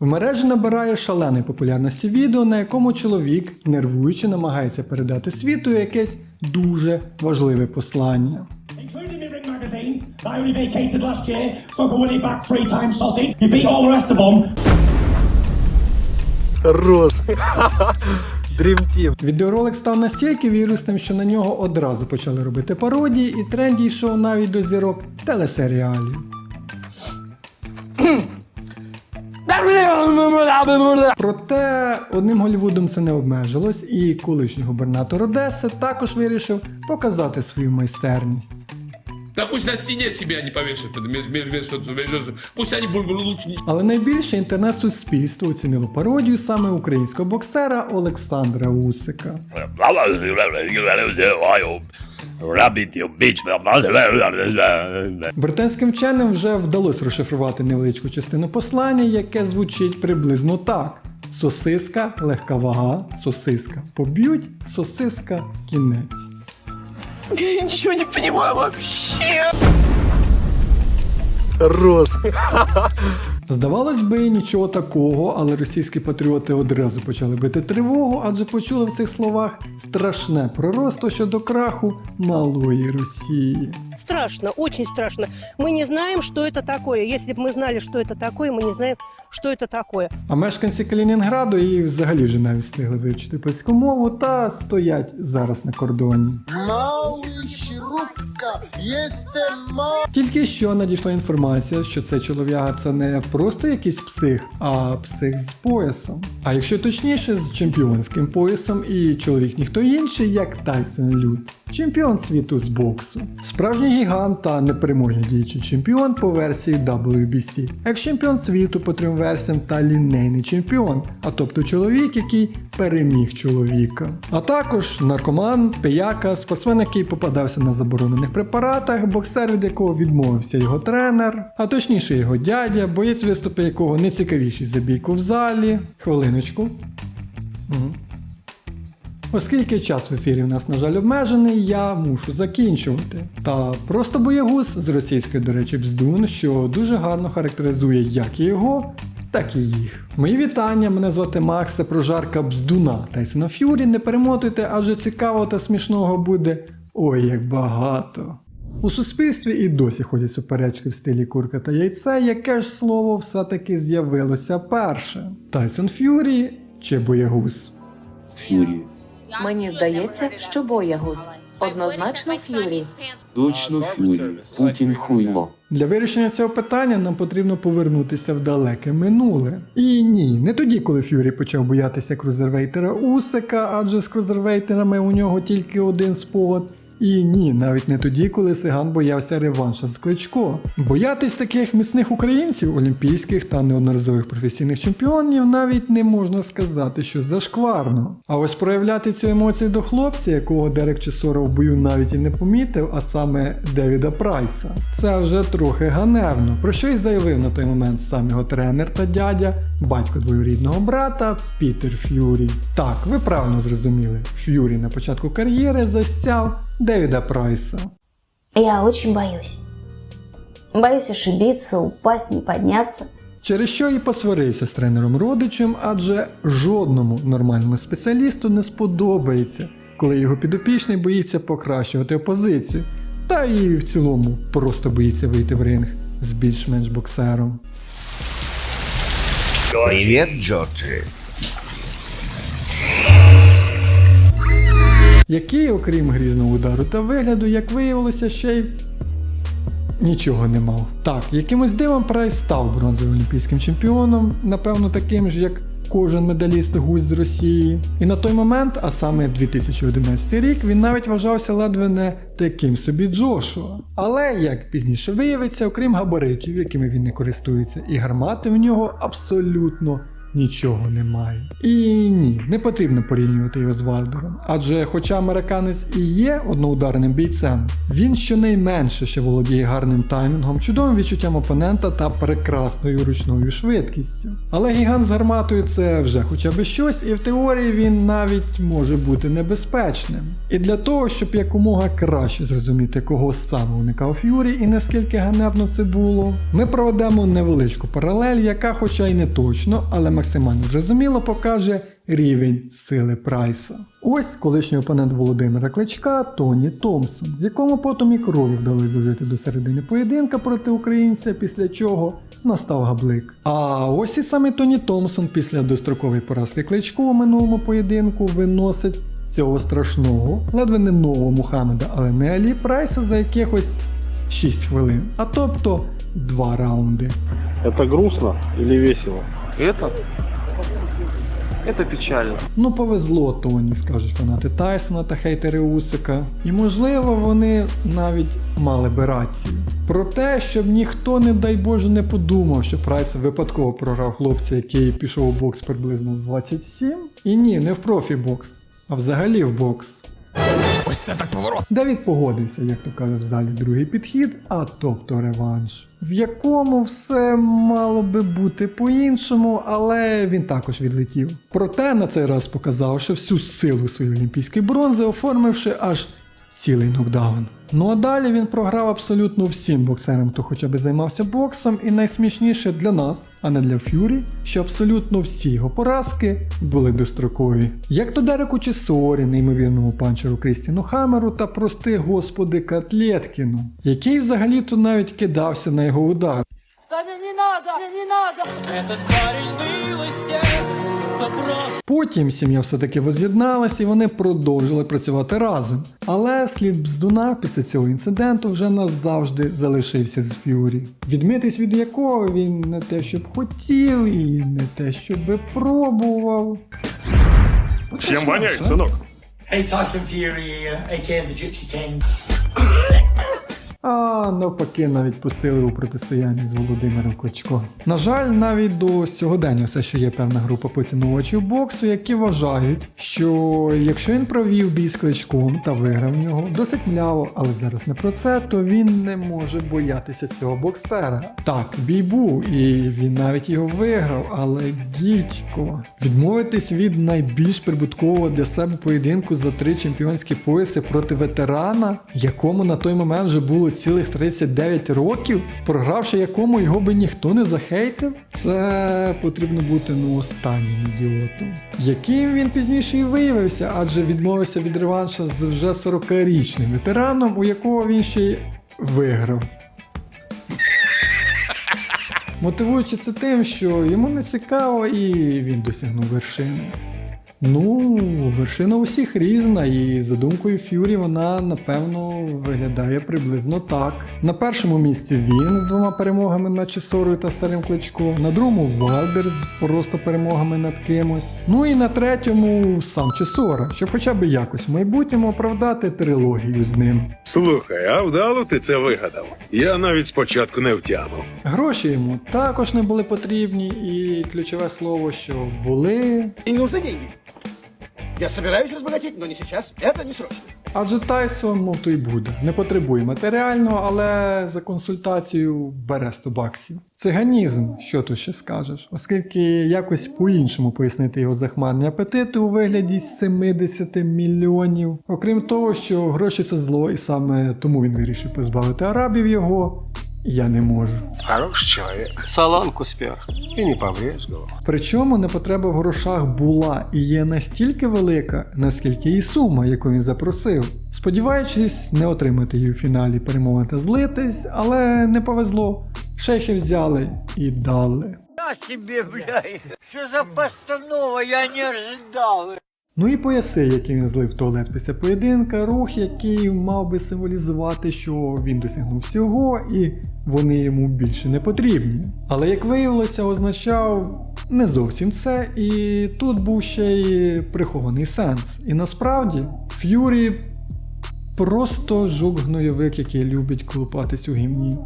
В мережі набирає шаленої популярності відео, на якому чоловік нервуючи намагається передати світу якесь дуже важливе послання. Хорош. Dream Team. Відеоролик став настільки вірусним, що на нього одразу почали робити пародії, і тренд дійшов навіть до зірок телесеріалів. Проте одним Голлівудом це не обмежилось, і колишній губернатор Одеси також вирішив показати свою майстерність. Да пусть на стене себя не повешают, пусть они лучше Але найбільше інтернет-суспільство оцінило пародію саме українського боксера Олександра Усика. Rabbit, you bitch. Британським вченим вже вдалося розшифрувати невеличку частину послання, яке звучить приблизно так: сосиска, легка вага, сосиска. Поб'ють, сосиска, кінець. Ничего не понимаю вообще. Хорош. Здавалось би, нічого такого, але російські патріоти одразу почали бити тривогу, адже почули в цих словах страшне пророцтво щодо краху малої Росії. Страшно, очень страшно. Мы не знаем, что это такое. Если бы мы знали, что это такое, мы не знаем, что это такое. А мешканці Калінінграду і взагалі вже навіть встигли вивчити польську мову та стоять зараз на кордоні. Mały śrubka, jestem mały. Тільки що надійшла інформація, що цей чолов'яга це не просто якийсь псих, а псих з поясом. А якщо точніше, з чемпіонським поясом, і чоловік ніхто інший, як Тайсон Лют, чемпіон світу з боксу. Справжній гігант та непереможний діючий чемпіон по версії WBC, як чемпіон світу по трьом версіям та лінейний чемпіон, а тобто чоловік, який переміг чоловіка. А також наркоман, пияка, спортсмен, який попадався на заборонених препаратах, боксер, від якого відмовився його тренер, а точніше його дядя, боєць виступи якого не цікавіший за бійку в залі. Хвилиночку. Угу. Оскільки час в ефірі в нас, на жаль, обмежений, я мушу закінчувати. Та просто боягуз з російської, до речі, бздун, що дуже гарно характеризує як його, так і їх. Мої вітання, мене звати Макс, це прожарка бздуна Тайсона Ф'юрі. Не перемотуйте, адже цікавого та смішного буде ой як багато. У суспільстві і досі ходять суперечки в стилі курка та яйце, яке ж слово все-таки з'явилося перше: Тайсон Ф'юрі чи боягуз? Фюрі. Мені здається, що боягуз. Однозначно Ф'юрі. Точно Фюрі. Путін хуйло. Для вирішення цього питання нам потрібно повернутися в далеке минуле. І ні, не тоді, коли Ф'юрі почав боятися крузервейтера Усика, адже з крузервейтерами у нього тільки один спогад. І ні, навіть не тоді, коли Сиган боявся реванша з Кличко. Боятись таких міцних українців, олімпійських та неодноразових професійних чемпіонів навіть не можна сказати, що зашкварно. А ось проявляти цю емоцію до хлопця, якого Дерек Чесора в бою навіть і не помітив, а саме Девіда Прайса. Це вже трохи ганебно, про що й заявив на той момент сам його тренер та дядя, батько двоюрідного брата Пітер Ф'юрі. Так, ви правильно зрозуміли, Ф'юрі на початку кар'єри застяв Девіда Прайса. Я очень боюсь. Боюсь ошибиться, упасть, не подняться. Через що і посварився з тренером родичем, адже жодному нормальному спеціалісту не сподобається, коли його підопічний боїться покращувати опозицію, та і в цілому просто боїться вийти в ринг з більш-менш боксером. Привіт, Джорджі. Який, окрім грізного удару та вигляду, як виявилося, ще й нічого не мав. Так, якимось дивом Прайс став бронзовим олімпійським чемпіоном, напевно, таким ж, як кожен медаліст гусь з Росії. І на той момент, а саме 2011 рік, він навіть вважався ледве не таким собі Джошуа. Але, як пізніше виявиться, окрім габаритів, якими він не користується, і гармати в нього абсолютно нічого немає. І ні, не потрібно порівнювати його з Вальдером. Адже, хоча американець і є одноударним бійцем, він щонайменше ще володіє гарним таймінгом, чудовим відчуттям опонента та прекрасною ручною швидкістю. Але гігант з гарматою це вже хоча б щось, і в теорії він навіть може бути небезпечним. І для того, щоб якомога краще зрозуміти, кого саме уникав Ф'юрі і наскільки ганебно це було, ми проведемо невеличку паралель, яка, хоча й не точно, але максимально зрозуміло покаже рівень сили Прайса. Ось колишній опонент Володимира Кличка Тоні Томпсон, якому потім і крові вдалося дожити до середини поєдинка проти українця, після чого настав габлик. А ось і саме Тоні Томпсон після дострокової поразки Кличко у минулому поєдинку виносить цього страшного, ледве не нового Мухаммеда, але не Алі Прайса за якихось 6 хвилин, а тобто 2 раунди. Это грустно или весело? Это? Это печально. Ну, повезло Тоні, скажуть фанати Тайсона та хейтери Усика. І можливо, вони навіть мали би рацію. Про те, щоб ніхто, не дай Боже, не подумав, що Прайс випадково програв хлопця, який пішов у бокс приблизно в 27. І ні, не в профі-бокс, а взагалі в бокс. Ось це так поворот. Давід погодився, як то каже в залі другий підхід, а тобто реванш, в якому все мало би бути по-іншому, але він також відлетів. Проте на цей раз показав, що всю силу своєї олімпійської бронзи, оформивши аж цілий нокдаун. Ну а далі він програв абсолютно всім боксерам, хто хоча б займався боксом, і найсмішніше для нас, а не для Ф'юрі, що абсолютно всі його поразки були дострокові. Як то Дереку Чесорі, неймовірному панчеру Крістіну Хамеру та прости господи Котлеткіну, який взагалі-то навіть кидався на його удар. Саня, не надо, не надо. Потім сім'я все-таки воз'єдналась і вони продовжили працювати разом. Але слід бздуна після цього інциденту вже назавжди залишився з Ф'юрі. Відмитись від якого він не те, щоб хотів, і не те, щоб би пробував. Чим воняє, синок? Hey, Tyson Fury, uh, aka the Gypsy King. А навпаки, навіть посилив у протистоянні з Володимиром Кличко. На жаль, навіть до сьогодення все ще є певна група поціновувачів боксу, які вважають, що якщо він провів бій з кличком та виграв в нього досить мляво, але зараз не про це, то він не може боятися цього боксера. Так, бій був, і він навіть його виграв, але дідько, відмовитись від найбільш прибуткового для себе поєдинку за три чемпіонські пояси проти ветерана, якому на той момент вже було цілих 39 років, програвши якому його би ніхто не захейтив, це потрібно бути ну останнім ідіотом. Яким він пізніше і виявився, адже відмовився від реванша з вже 40-річним ветераном, у якого він ще й виграв. Мотивуючи це тим, що йому не цікаво і він досягнув вершини. Ну, вершина усіх різна, і за думкою Ф'юрі вона напевно виглядає приблизно так. На першому місці він з двома перемогами над Чесорою та Старим Кличком, на другому Валдер з просто перемогами над кимось. Ну і на третьому сам Чесора, щоб хоча б якось в майбутньому оправдати трилогію з ним. Слухай, а вдало ти це вигадав? Я навіть спочатку не втямив. Гроші йому також не були потрібні, і ключове слово, що були. И не нужны деньги. Я собираюсь разбогатеть, но не сейчас. Это не срочно. Адже Тайсон, мов то й буде, не потребує матеріального, але за консультацію бере 100 баксів. Циганізм, що тут ще скажеш, оскільки якось по-іншому пояснити його захмарні апетити у вигляді 70 мільйонів. Окрім того, що гроші це зло, і саме тому він вирішив позбавити арабів його. Я не можу. Хороший человек. Саланку спер. И не побрезговал. Причому непотреба в грошах була і є настільки велика, наскільки і сума, яку він запросив. Сподіваючись не отримати її у фіналі перемоги та злитись, але не повезло. Шейхи взяли і дали. Ну і пояси, який він злив туалет після поєдинка, рух, який мав би символізувати, що він досягнув всього і вони йому більше не потрібні. Але як виявилося, означав не зовсім це, і тут був ще й прихований сенс. І насправді Ф'юрі просто жук гнойовик, який любить колупатись у гімні.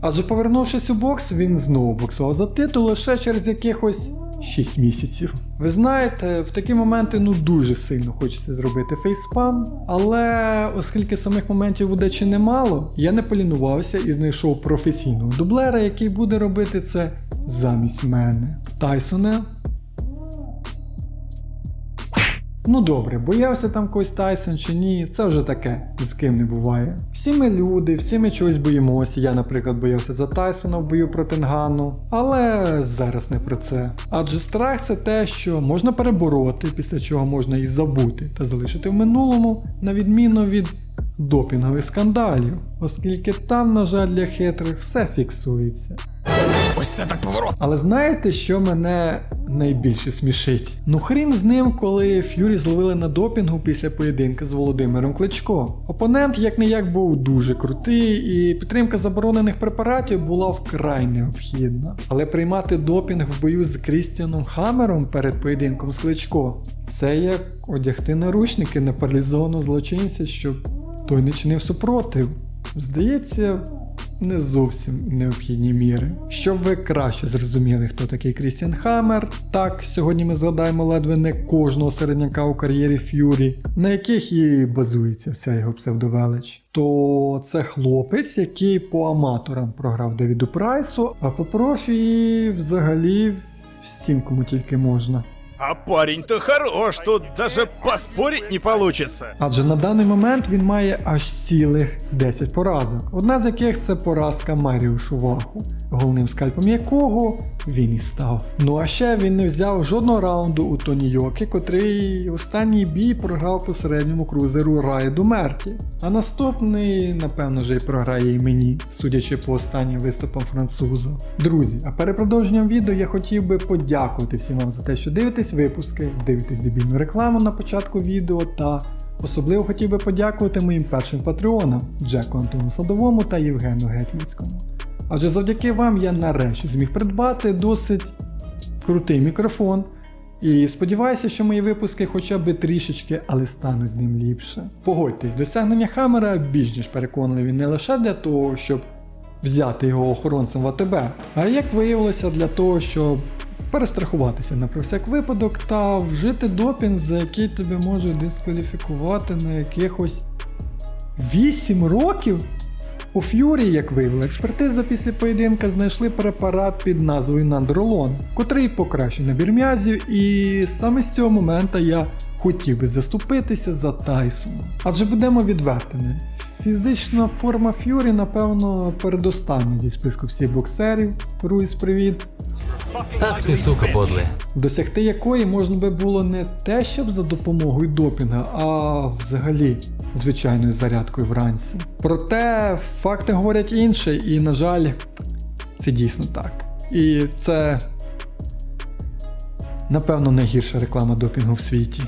Адже повернувшись у бокс, він знову боксував за титул лише через якихось 6 місяців. Ви знаєте, в такі моменти ну дуже сильно хочеться зробити фейспам, але оскільки самих моментів буде чи немало, я не полінувався і знайшов професійного дублера, який буде робити це замість мене. Тайсоне. Ну добре, боявся там когось Тайсон чи ні, це вже таке, з ким не буває. Всі ми люди, всі ми чогось боїмося. Я, наприклад, боявся за Тайсона в бою проти Нгану. Але зараз не про це. Адже страх це те, що можна перебороти, після чого можна і забути та залишити в минулому, на відміну від допінгових скандалів, оскільки там, на жаль, для хитрих все фіксується. Ось це так поворот. Але знаєте, що мене найбільше смішить? Ну хрін з ним, коли Ф'юрі зловили на допінгу після поєдинка з Володимиром Кличко. Опонент як не як був дуже крутий, і підтримка заборонених препаратів була вкрай необхідна. Але приймати допінг в бою з Крістіаном Хаммером перед поєдинком з Кличко це як одягти наручники на паралізованого злочинця, щоб той не чинив супротив. Здається, не зовсім необхідні міри. Щоб ви краще зрозуміли, хто такий Крістіан Хаммер, так, сьогодні ми згадаємо ледве не кожного середняка у кар'єрі Ф'юрі, на яких і базується вся його псевдовелич. То це хлопець, який по аматорам програв Девіду Прайсу, а по профі взагалі всім кому тільки можна. А парень-то хорош, тут даже поспорить не получится. Адже на даний момент він має аж цілих 10 поразок, одна з яких це поразка Маріушу Ваху, головним скальпом якого він і став. Ну а ще він не взяв жодного раунду у Тоні Йокі, котрий останній бій програв посередньому крузеру Райду Мерті. А наступний, напевно, вже й програє і мені, судячи по останнім виступам француза. Друзі, а перед продовженням відео я хотів би подякувати всім вам за те, що дивитесь випуски, дивитесь дебільну рекламу на початку відео та особливо хотів би подякувати моїм першим патреонам Джеку Антону Садовому та Євгену Гетьманському. Адже завдяки вам я нарешті зміг придбати досить крутий мікрофон. І сподіваюся, що мої випуски хоча б трішечки, але стануть з ним ліпше. Погодьтесь, досягнення Хаммера більш ніж переконливі не лише для того, щоб взяти його охоронцем в АТБ, а як виявилося для того, щоб перестрахуватися на про всяк випадок та вжити допінг, за який тебе можуть дискваліфікувати на якихось 8 років. У Ф'юрі, як виявила експертиза після поєдинка, знайшли препарат під назвою Нандролон, котрий покращує набір м'язів, і саме з цього моменту я хотів би заступитися за Тайсона. Адже будемо відвертими. Фізична форма Ф'юрі, напевно, передостання зі списку всіх боксерів. Руїс, привіт. Ах ти, сука, подле. Досягти якої можна би було не те, щоб за допомогою допінга, а взагалі звичайною зарядкою вранці. Проте факти говорять інше, і, на жаль, це дійсно так. І це, напевно, найгірша реклама допінгу в світі.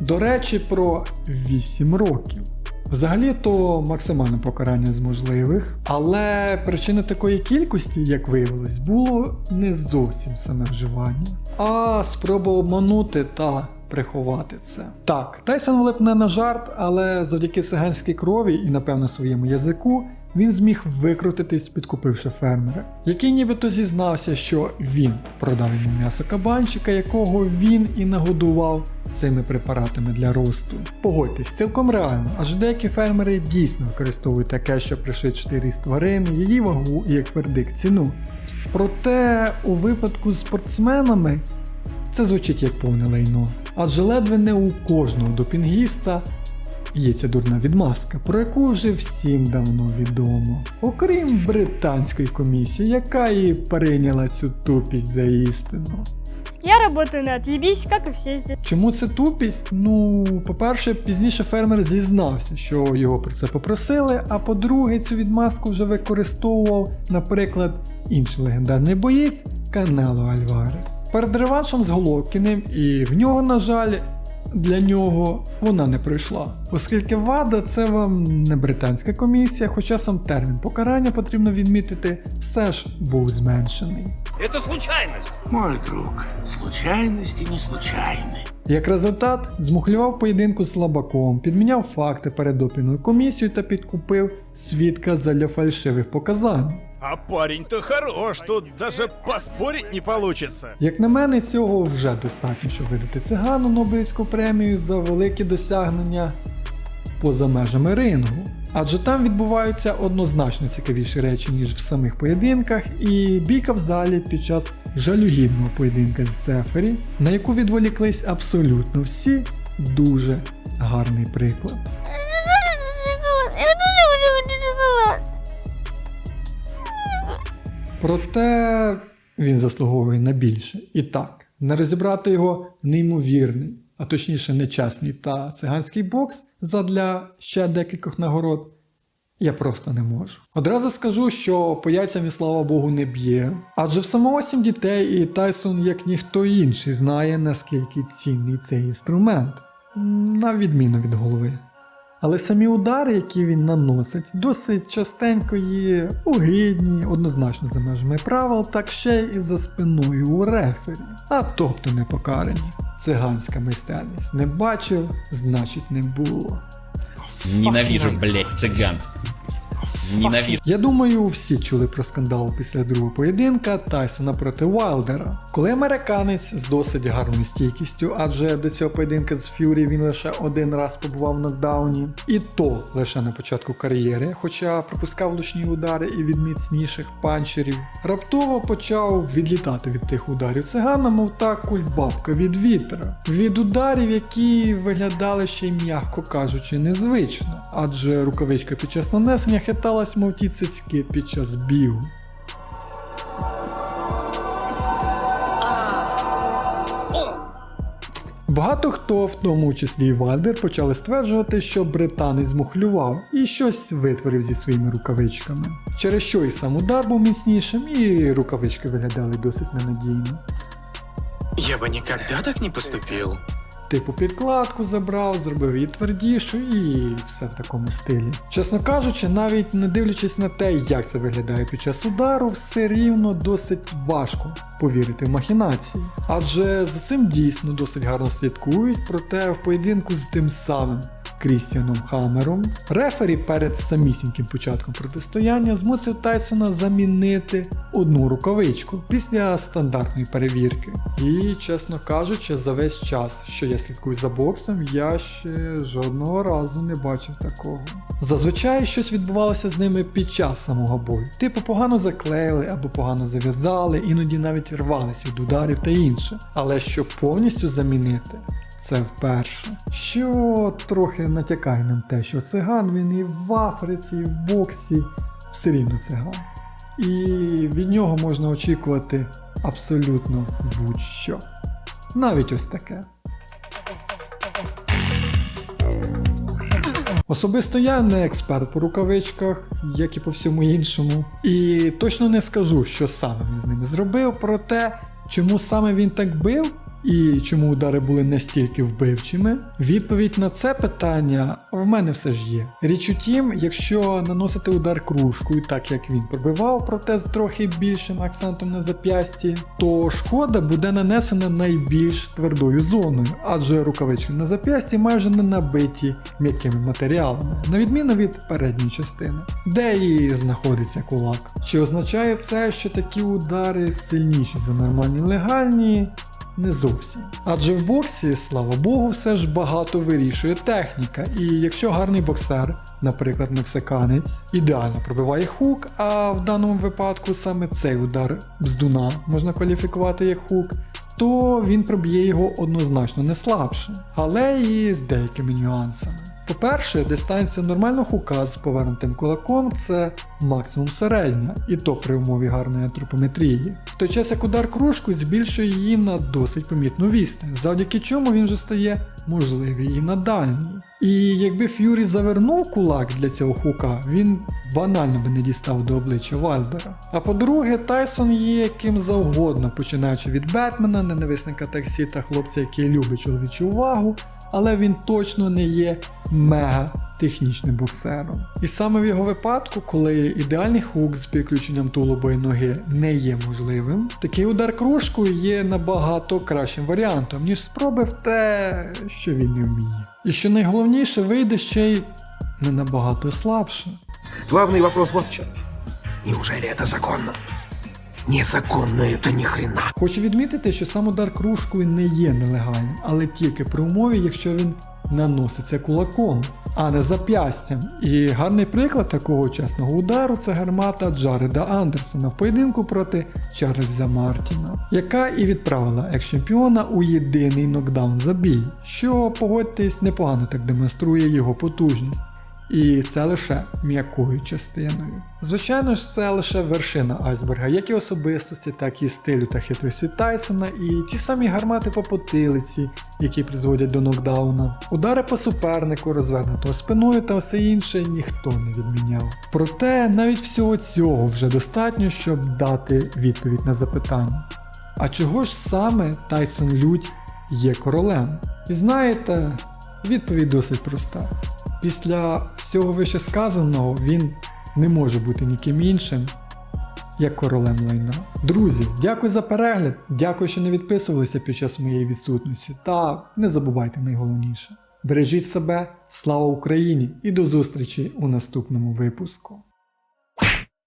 До речі, про 8 років. Взагалі то максимальне покарання з можливих, але причина такої кількості, як виявилось, було не зовсім саме вживання, а спроба обманути та приховати це. Так, Тайсон влип не на жарт, але завдяки циганській крові і, напевно, своєму язику він зміг викрутитись, підкупивши фермера, який нібито зізнався, що він продав йому м'ясо кабанчика, якого він і нагодував цими препаратами для росту. Погодьтесь, цілком реально, адже деякі фермери дійсно використовують таке, щоб пришвидшити ріст тварини, її вагу і як вердикт ціну. Проте у випадку з спортсменами це звучить як повне лайно. Адже ледве не у кожного допінгіста є ця дурна відмазка, про яку вже всім давно відомо. Окрім британської комісії, яка і прийняла цю тупість за істину. Я работаю на отъебись, как и все здесь. Чому це тупість? Ну, по-перше, пізніше фермер зізнався, що його про це попросили, а по-друге, цю відмазку вже використовував, наприклад, інший легендарний боєць Канело Альварес. Перед реваншем з Головкіним, і в нього, на жаль, для нього вона не пройшла. Оскільки ВАДА це вам не британська комісія, хоча сам термін покарання потрібно відмітити, все ж був зменшений. Это случайность. Мой друг, случайности не случайны. Як результат, змухлював поєдинку з слабаком, підміняв факти перед допіною комісією та підкупив свідка задля фальшивих показань. А парень-то хорош, тут даже поспорить не получится. Як на мене, цього вже достатньо, щоб видати цигану Нобелівську премію за великі досягнення поза межами рингу. Адже там відбуваються однозначно цікавіші речі, ніж в самих поєдинках, і бійка в залі під час жалюгідного поєдинка з Сефері, на яку відволіклись абсолютно всі, дуже гарний приклад. Проте він заслуговує на більше. І так, не розібрати його неймовірний, а точніше нечесний та циганський бокс задля ще декількох нагород. Я просто не можу. Одразу скажу, що по яйцям і слава Богу не б'є. Адже в самого сім дітей і Тайсон, як ніхто інший, знає, наскільки цінний цей інструмент, на відміну від голови. Але самі удари, які він наносить, досить частенько є огидні, однозначно за межами правил, так ще й за спиною у рефері. А тобто не покарані. Циганська майстерність не бачив, значить не було. Ненавижу, блять, цыган. Ненавижу. Я думаю, всі чули про скандал після другого поєдинка Тайсона проти Вайлдера. Коли американець з досить гарною стійкістю, адже до цього поєдинка з Ф'юрі він лише один раз побував в нокдауні, і то лише на початку кар'єри, хоча пропускав влучні удари і від міцніших панчерів, раптово почав відлітати від тих ударів цигана, мов та кульбабка від вітра. Від ударів, які виглядали ще й м'яко кажучи незвично, адже рукавичка під час нанесення хиталась, мов цицьки під час бігу. Багато хто, в тому числі і Вальдер, почали стверджувати, що британець змухлював і щось витворив зі своїми рукавичками. Через що і сам удар був міцнішим, і рукавички виглядали досить ненадійно. Я бы никогда так не поступил. Типу підкладку забрав, зробив її твердішу і все в такому стилі. Чесно кажучи, навіть не дивлячись на те, як це виглядає під час удару, все рівно досить важко повірити в махінації. Адже за цим дійсно досить гарно слідкують, проте в поєдинку з тим самим. Крістіаном Хаммером. Рефері перед самісіньким початком протистояння змусив Тайсона замінити одну рукавичку після стандартної перевірки. І, чесно кажучи, за весь час, що я слідкую за боксом, я ще жодного разу не бачив такого. Зазвичай щось відбувалося з ними під час самого бою. Типу погано заклеїли або погано зав'язали, іноді навіть рвались від ударів та інше. Але щоб повністю замінити, це вперше. Що трохи натякає нам те, що циган він і в Африці, і в боксі все рівно циган. І від нього можна очікувати абсолютно будь-що. Навіть ось таке. Особисто я не експерт по рукавичках, як і по всьому іншому. І точно не скажу, що саме він з ними зробив, проте чому саме він так бив і чому удари були настільки вбивчими. Відповідь на це питання в мене все ж є. Річ у тім, якщо наносити удар кружкою, так як він пробивав, проте з трохи більшим акцентом на зап'ясті, то шкода буде нанесена найбільш твердою зоною, адже рукавички на зап'ясті майже не набиті м'якими матеріалами, на відміну від передньої частини, де і знаходиться кулак. Чи означає це, що такі удари сильніші за нормальні легальні? Не зовсім. Адже в боксі, слава Богу, все ж багато вирішує техніка. І якщо гарний боксер, наприклад, мексиканець, ідеально пробиває хук, а в даному випадку саме цей удар бздуна можна кваліфікувати як хук, то він проб'є його однозначно не слабше, але і з деякими нюансами. По-перше, дистанція нормального хука з повернутим кулаком це максимум середня, і то при умові гарної антропометрії. В той час як удар кружку збільшує її на досить помітну відстань, завдяки чому він же стає можливий і на дальній. І якби Ф'юрі завернув кулак для цього хука, він банально би не дістав до обличчя Вальдера. А по-друге, Тайсон є ким завгодно, починаючи від Бетмена, ненависника таксі та хлопця, який любить чоловічу увагу, але він точно не є мега технічним боксером. І саме в його випадку, коли ідеальний хук з підключенням тулубої ноги не є можливим, такий удар кружкою є набагато кращим варіантом, ніж спроби в те, що він не вміє. І що найголовніше, вийде ще й не набагато слабше. Главный вопрос вот в чем. Неужели это законно? Незаконно это ни хрена. Хочу відмітити, що сам удар кружкою не є нелегальним, але тільки при умові, якщо він наноситься кулаком, а не зап'ястям. І гарний приклад такого чесного удару це гармата Джареда Андерсона в поєдинку проти Чарльза Мартіна, яка і відправила екс-чемпіона у єдиний нокдаун забій, що, погодьтесь, непогано так демонструє його потужність. І це лише м'якою частиною. Звичайно ж, це лише вершина айсберга, як і особистості, так і стилю та хитрості Тайсона, і ті самі гармати по потилиці, які призводять до нокдауна, удари по супернику, розвернутого спиною та все інше ніхто не відміняв. Проте навіть всього цього вже достатньо, щоб дати відповідь на запитання. А чого ж саме Тайсон Лють є королем? І знаєте, відповідь досить проста. Після всього вище сказаного він не може бути ніким іншим, як королем лайна. Друзі, дякую за перегляд, дякую, що не відписувалися під час моєї відсутності. Та не забувайте найголовніше. Бережіть себе, слава Україні і до зустрічі у наступному випуску.